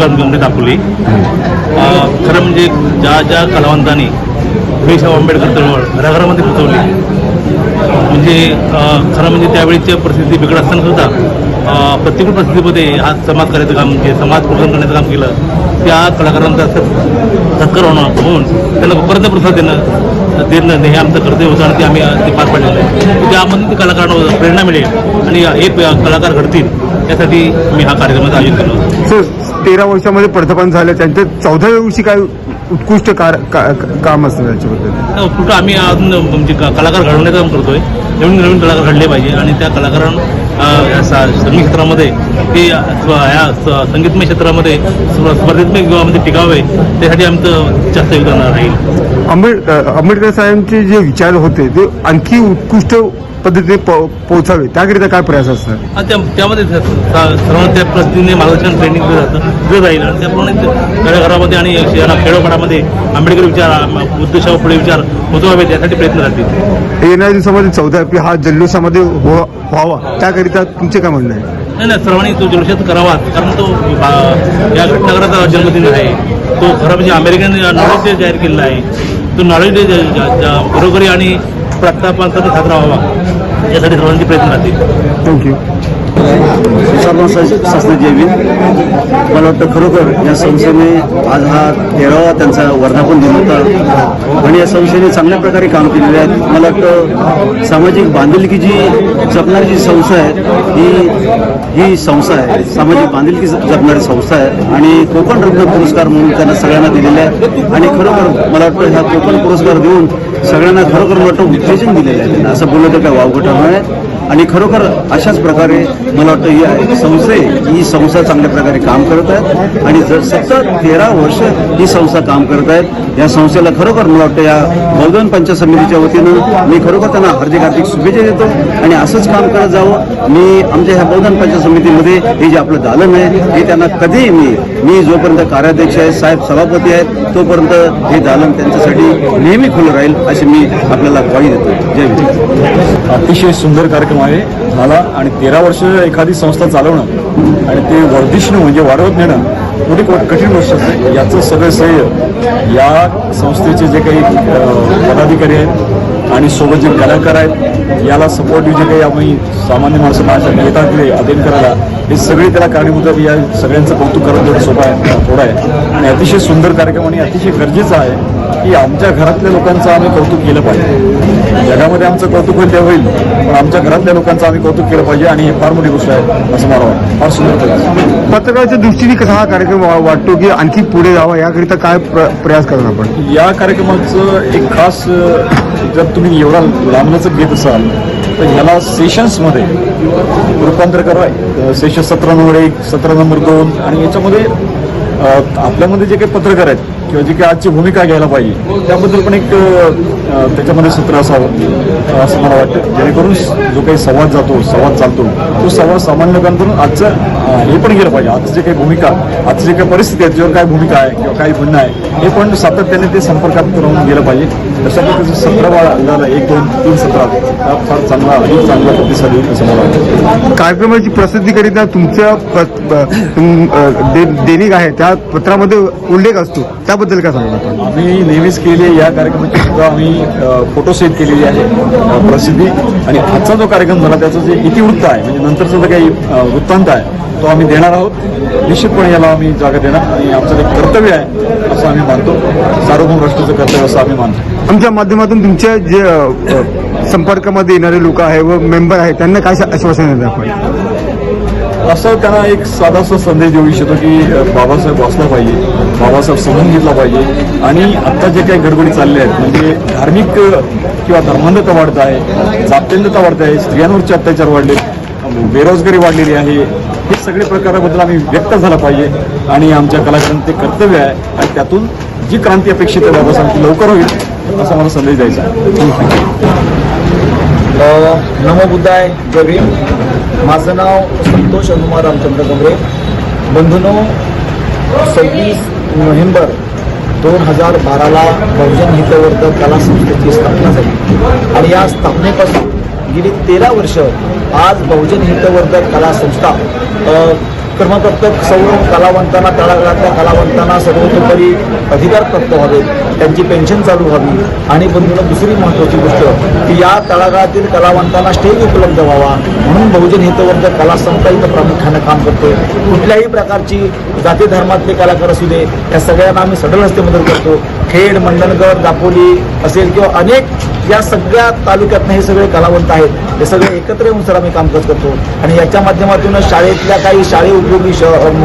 युगांमध्ये दाखवली. खरं म्हणजे ज्या ज्या कलावंतांनी भीमराव आंबेडकर चळवळ घराघरामध्ये पोचवली म्हणजे खरं म्हणजे त्यावेळीची परिस्थिती बिघड असताना सुद्धा प्रतिकूल परिस्थितीमध्ये हा समाज करायचं काम म्हणजे समाज प्रबोधन करण्याचं काम केलं त्या कलाकारांचा सत्- सत्कार होणं होऊन त्यांना परत प्रसाद देणं देणं हे आमचं कर्तव्य होतं आणि ते आम्ही ते पार पाडलेलं आहे. त्यामधून ते कलाकारांना प्रेरणा मिळेल आणि हे कलाकार घडतील यासाठी मी हा कार्यक्रमाचं आयोजन केलं सर तेरा वर्षामध्ये पदार्पण झालं त्यांच्या चौदाव्या वर्षी काय उत्कृष्ट कार का- का- काम असतं त्याच्याबद्दल? कुठं आम्ही अजून म्हणजे कलाकार घडवण्याचं काम करतोय. नवीन नवीन कलाकार घडले पाहिजे आणि त्या या सा- संगीत क्षेत्रामध्ये ते स- संगीतमय क्षेत्रामध्ये स्प- स्पर्धात्मक युगामध्ये टिकावे त्यासाठी आमचं जास्त योगदान राहील. आंबेड आंबेडकर साहेबांचे जे विचार होते ते आणखी उत्कृष्ट पद्धतीने पो- पोहोचावे. त्याकरिता काय प्रयास असतात? आणि त्या त्यामध्ये सर्वांना त्या पद्धतीने मार्गदर्शन ट्रेनिंग दिलं जातं. दिलं जाईल. आणि त्याप्रमाणे ते आणि शहरा- खेडोपाडामध्ये आंबेडकर विचार बुद्धशाह पुढे विचार पोचवावे त्यासाठी प्रयत्न राहतील. येणाऱ्या दिवसामध्ये चौदा एप्रिल हा जल्लोषामध्ये हो- व्हावा. त्याकरिता तुमचे काय म्हणणं आहे? नाही नाही सर्वांनी तो जल्लोषात करावाच कारण तो बा- या घटनाकाराचा जन्मदिन आहे. तो खरं म्हणजे अमेरिकन नॉलेज डे जाहीर केलेला आहे. तो नॉलेज डे ज- ज- ज- घरोघरी आणि प्रस्थापनाचा साजरा व्हावा. यासाठी सर्वांचे प्रयत्न राहतील. थँक्यू शासनाची जेवीन मला वाटतं खरोखर या संस्थेने आज हा तेरावा त्यांचा वर्धापन दिन होता. आणि या संस्थेने चांगल्या प्रकारे काम केलेले आहेत. मला वाटतं सामाजिक बांधिलकी जी जपणारी जी संस्था आहे ही ही संस्था आहे. सामाजिक बांधिलकी जपणारी संस्था आहे. आणि कोकण रत्न पुरस्कार म्हणून त्यांना सगळ्यांना दिलेले आहे आणि खरोखर मला वाटतं ह्या कोकण पुरस्कार देऊन सगळ्यांना खरोखर मला वाटतं उत्तेजन दिलेलं आहे. असं बोललं तर काय वावगं आणि खरोखर अशाच प्रकारे मला वाटतं ही संस्थे ही संस्था चांगल्या प्रकारे काम करत आहेत. आणि जर सतत तेरा वर्ष ही संस्था काम करत आहेत या संस्थेला खरोखर मला वाटतं या बौद्धन पंचायत समितीच्या वतीनं मी खरोखर त्यांना हार्दिक हार्दिक शुभेच्छा देतो. आणि असंच काम करत जावं. मी आमच्या ह्या बौद्धन पंचायत समितीमध्ये हे जे आपलं दालन आहे हे त्यांना कधीही मी मी जोपर्यंत कार्याध्यक्ष आहे साहेब सभापती आहेत तोपर्यंत हे दालन त्यांच्यासाठी नेहमी खुलं राहील अशी मी आपल्याला ग्वाही देतो. जय विजय अतिशय सुंदर कार्यक्रम आहे झाला आणि तेरा वर्ष एखादी संस्था चालवणं आणि ते वर्धिष्णू म्हणजे वाढवत नेणं थोडी कठीण गोष्ट असते याचं सगळं श्रेय या संस्थेचे जे काही पदाधिकारी आहेत आणि सोबत जे कलाकार आहेत याला सपोर्टिव्ह जे काही आम्ही सामान्य माणसं माझ्या येतात ते अध्ययन करायला हे सगळे त्याला कारणीभूत या सगळ्यांचं कौतुक करणं थोडं सोपं आहे थोडं आहे. आणि अतिशय सुंदर कार्यक्रम आणि अतिशय गरजेचं आहे. की आमच्या घरातल्या लोकांचं आम्ही कौतुक केलं पाहिजे. जगामध्ये आमचं कौतुक होईल ते होईल पण आमच्या घरातल्या लोकांचं आम्ही कौतुक केलं पाहिजे आणि हे फार मोठी गोष्ट आहे असं मला वाटतं. फार सुंदर पत्रकाराच्या दृष्टीने कसा हा कार्यक्रम वाटतो की आणखी पुढे जावा? याकरिता काय प्र- प्रयास करणार आपण? या कार्यक्रमाचं एक खास जर तुम्ही एवढा लांबलचक घेत असाल तर ह्याला सेशन्समध्ये रूपांतर करा. सेशन सतरा नंबर एक सतरा नंबर दोन आणि याच्यामध्ये आपल्यामध्ये जे काही पत्रकार आहेत किंवा जी काही आजची भूमिका घ्यायला पाहिजे त्याबद्दल पण एक त्याच्यामध्ये सत्र असावं असं मला वाटतं. जेणेकरून जो काही संवाद जातो संवाद चालतो तो संवाद सामान्य लोकांकडून आजचं हे पण गेलं पाहिजे. आजची जे काही भूमिका आजची जे काही परिस्थिती आहे त्याच्यावर काय भूमिका आहे किंवा काय म्हणणं आहे हे पण सातत्याने ते संपर्कात करून गेलं पाहिजे. तशा प्रकारचं सतरा झालं एक दोन तीन सत्रात हा फार चांगला अधिक चांगला प्रतिसाद येईल असं मला वाटतं. कार्यक्रमाची प्रसिद्धीकरिता तुमच्या दैनिक आहे त्या पत्रामध्ये उल्लेख असतो. त्याबद्दल काय सांगणार? आम्ही नेहमीच आहे या कार्यक्रमाची सुद्धा आम्ही फोटो सेट केलेली आहे प्रसिद्धी. आणि आजचा जो कार्यक्रम झाला त्याचं जे इतिवृत्त आहे म्हणजे नंतरचा जो काही वृत्तांत आहे तो आम्ही देणार आहोत. निश्चितपणे याला आम्ही जागा देणार आणि आमचं ते कर्तव्य आहे असं आम्ही मानतो. सार्वभौम राष्ट्राचं कर्तव्य असं आम्ही मानतो. आमच्या माध्यमातून तुमच्या जे संपर्कामध्ये येणारे लोक आहे व मेंबर आहे त्यांना काय आश्वासन देतात आपण? असं त्यांना एक साधासा संदेश देऊ इच्छितो की बाबासाहेब वाचला पाहिजे बाबासाहेब समजून घेतला पाहिजे. आणि आत्ता जे काही गडबडी चालल्या आहेत म्हणजे धार्मिक किंवा धर्मांधता वाढत आहे जात्यंधता वाढत आहे स्त्रियांवरचे अत्याचार वाढले बेरोजगारी वाढलेली आहे हे सगळे प्रकाराबद्दल आम्ही व्यक्त झाला पाहिजे. आणि आमच्या कलाकारांचं ते कर्तव्य आहे. आणि त्यातून जी क्रांती अपेक्षित आहे बाबासाहेब लवकर होईल असा मला संदेश द्यायचा आहे. नमो बुद्धाय जय भीम माझं नाव संतोष हनुमान रामचंद्र कमरे बंधूनो सव्वीस नोव्हेंबर दोन हजार बाराला बहुजन हितवर्धक कला संस्थेची स्थापना झाली आणि या स्थापनेपासून गेली तेरा वर्ष आज बहुजन हितवर्धक कला संस्था अ, सर्व कलावंतांना तळागाळातल्या कलावंतांना सर्वतोपरी अधिकार प्राप्त व्हावेत त्यांची पेन्शन चालू व्हावी आणि बंधून दुसरी महत्त्वाची गोष्ट की या तळागाळातील कलावंतांना स्टेज उपलब्ध व्हावा. म्हणून बहुजन हितवर्धक कला संस्था इथं प्रामुख्यानं काम करते कुठल्याही प्रकारची जाती धर्मातले कलाकार असू दे या सगळ्यांना आम्ही सडल हस्ते मदत करतो. खेड मंडणगड दापोली असेल किंवा अनेक या सगळ्या तालुक्यातनं हे सगळे कलावंत आहेत. हे सगळे एकत्र येऊन सर आम्ही कामकाज करतो आणि याच्या माध्यमातून शाळेतल्या काही शाळे उपयोगी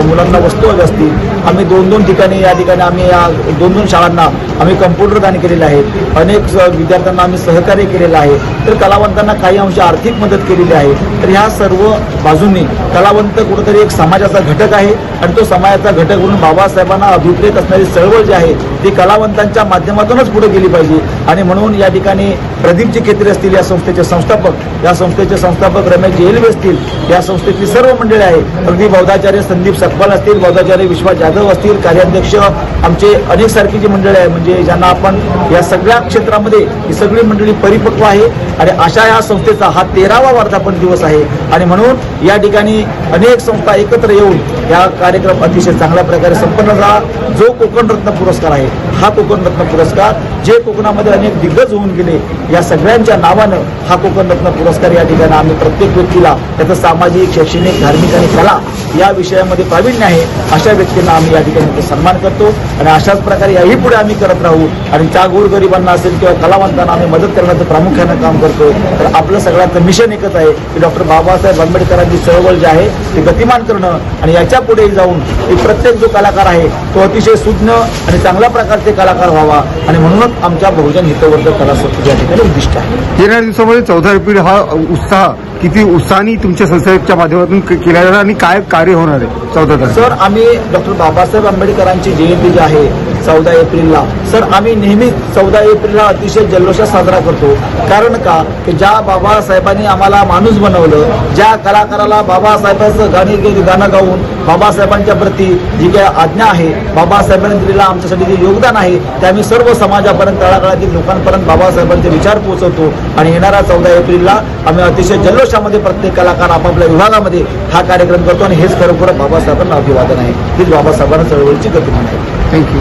मुलांना वस्तू हव्या असतील. आम्ही दोन दोन ठिकाणी या ठिकाणी आम्ही या दोन दोन शाळांना आम्ही कम्प्युटर दान केलेले आहेत. अनेक विद्यार्थ्यांना आम्ही सहकार्य केलेलं आहे. तर कलावंतांना काही अंश आर्थिक मदत केलेली आहे. तर ह्या सर्व बाजूंनी कलावंत कुठंतरी एक समाजाचा घटक आहे. आणि तो समाजाचा घटक म्हणून बाबासाहेबांना अभिप्रेत असणारी चळवळ जी आहे ती कलावंतांच्या माध्यमातूनच पुढे गेली पाहिजे. आणि म्हणून या ठिकाणी प्रदीपजी खेत्री असतील या संस्थेचे संस्थापक या संस्थेचे संस्थापक रमेश जेलवे असतील या संस्थेची सर्व मंडळी आहे अगदी बौद्धाचार्य संदीप सकपाल असतील बौद्धाचार्य विश्वास जाधव असतील कार्याध्यक्ष आमचे अनेक सारखी जी मंडळी आहे म्हणजे ज्यांना आपण या सगळ्या क्षेत्रामध्ये ही सगळी मंडळी परिपक्व आहे. आणि अशा या संस्थेचा हा तेरावा वर्धापन दिवस आहे. आणि म्हणून या ठिकाणी अनेक संस्था एकत्र येऊन या कार्यक्रम अतिशय चांगल्या प्रकारे संपन्न झाला. जो कोकण रत्न पुरस्कार आहे हा कोकण रत्न पुरस्कार जे कोकणामध्ये अनेक दिग्गज होऊन गेले या सगळ्यांच्या नावानं हा कोकण रत्न पुरस्कार या ठिकाणी आम्ही प्रत्येक व्यक्तीला त्याचं सामाजिक शैक्षणिक धार्मिक आणि कला या विषयामध्ये प्रावीण्य आहे अशा व्यक्तींना आम्ही या ठिकाणी सन्मान करतो. आणि अशाच प्रकारे याही पुढे आम्ही करत राहू. आणि त्या गोरगरिबांना असेल किंवा कलावंतांना आम्ही मदत करण्याचं प्रामुख्यानं काम करतोय तर आपलं सगळ्यांचं मिशन एकच आहे की डॉक्टर बाबासाहेब आंबेडकरांची चळवळ जी आहे ती गतिमान करणं. आणि याच्या पुढे जाऊन की प्रत्येक जो कलाकार आहे तो अतिशय सुज्ञ आणि चांगल्या प्रकारचे कलाकार व्हावा आणि म्हणूनच आमच्या बहुजन हितवर्धक कला या ठिकाणी उद्दिष्ट आहे. येणाऱ्या दिवसामध्ये चौदा एप्रिल हा उत्साह किती उत्साहाने तुमच्या संस्थेच्या माध्यमातून केला जाणार आणि काय कार्य होणार आहे चौदा सर आम्ही डॉक्टर बाबासाहेब आंबेडकरांची जयंती जी आहे चौदा एप्रिलला. सर आम्ही नेहमी चौदा एप्रिलला अतिशय जल्लोषात साजरा करतो. कारण का? की ज्या बाबासाहेबांनी आम्हाला माणूस बनवलं ज्या कलाकाराला बाबासाहेबांचं गाणी गाणं गाऊन बाबासाहेबांच्या प्रती जी काही आज्ञा आहे बाबासाहेबांनी दिलेलं आमच्यासाठी जे योगदान आहे ते आम्ही सर्व समाजापर्यंत तळागाळातील लोकांपर्यंत बाबासाहेबांचे विचार पोहोचवतो. आणि येणाऱ्या चौदा एप्रिलला आम्ही अतिशय जल्लोषामध्ये प्रत्येक कलाकार आपापल्या विभागामध्ये हा कार्यक्रम करतो. आणि हेच खरोखर बाबासाहेबांना अभिवादन आहे. हीच बाबासाहेबांना चळवळीची गतिमान आहे. थँक्यू